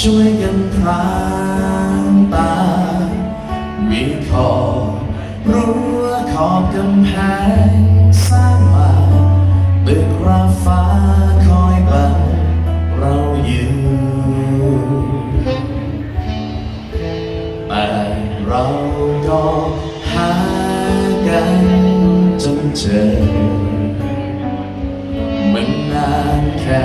ช่วยกันพรางตามีขอบรั้วขอบกำแพงสร้างมาตึกราฟ้าคอยบังเราอยู่แต่เราก็หากันจนเจอมันนานแค่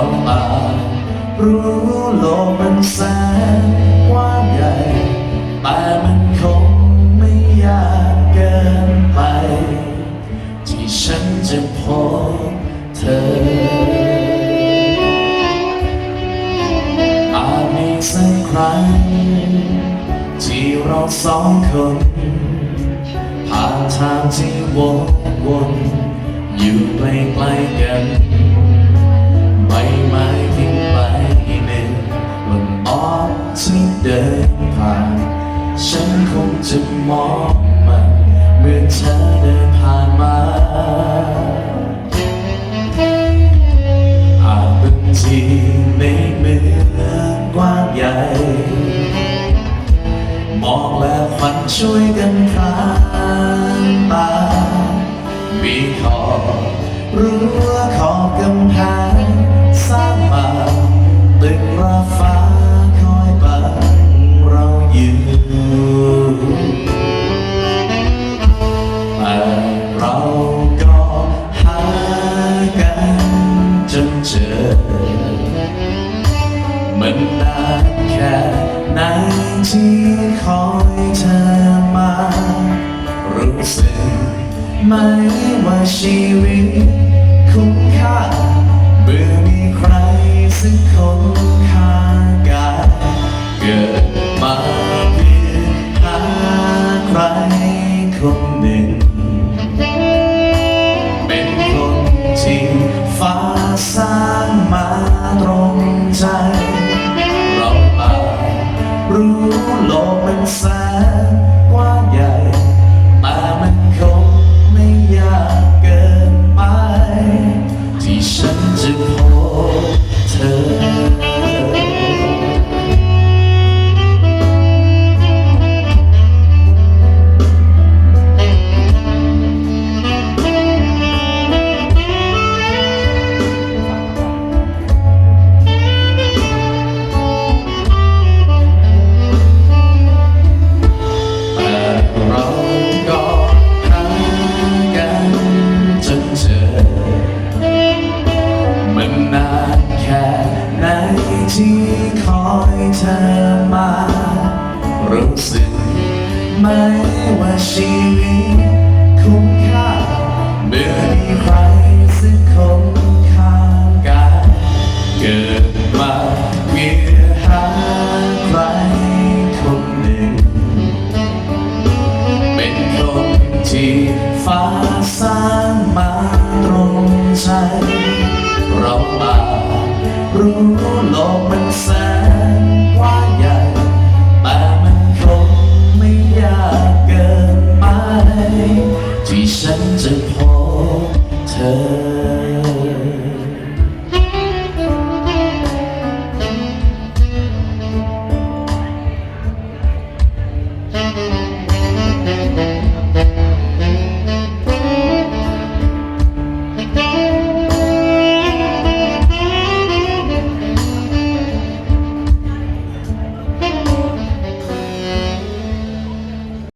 เราต่างรู้โลกมันแสนกว้างใหญ่ แต่มันคงไม่ยากเกินไป ที่ฉันจะพบเธอ อาจมีสักครั้ง ที่เราสองคน ผ่านทางที่วนวนอยู่ใกลๆกัน ใบไม้ทิ้งไปหนึ่งบนอ้อมที่เดินผ่าน ฉันคงจะมองมันเมื่อเธอเดินผ่านมาอาจบางทีในเมืองกว้างใหญ่มองและควันช่วยกันพรางตามีขอบรั้วขอบกำแพง ที่คอยเธอมา รู้สึกไหมว่าชีวิตคุ้มค่าเมื่อมีใครสักคนข้างกายเกิดมาเพื่อหาใครคนหนึ่ง เป็นคนที่ฟ้าส ที่คอยเธอมา รู้สึกไหมว่าชีวิตคุ้มค่าเมื่อมีใครสักคนข้างกายเกิดมาเพื่อหาใครคนหนึ่ง เป็นคนที่ฟ้าสร้างมาตรงใจเราต่ารู้โล turn.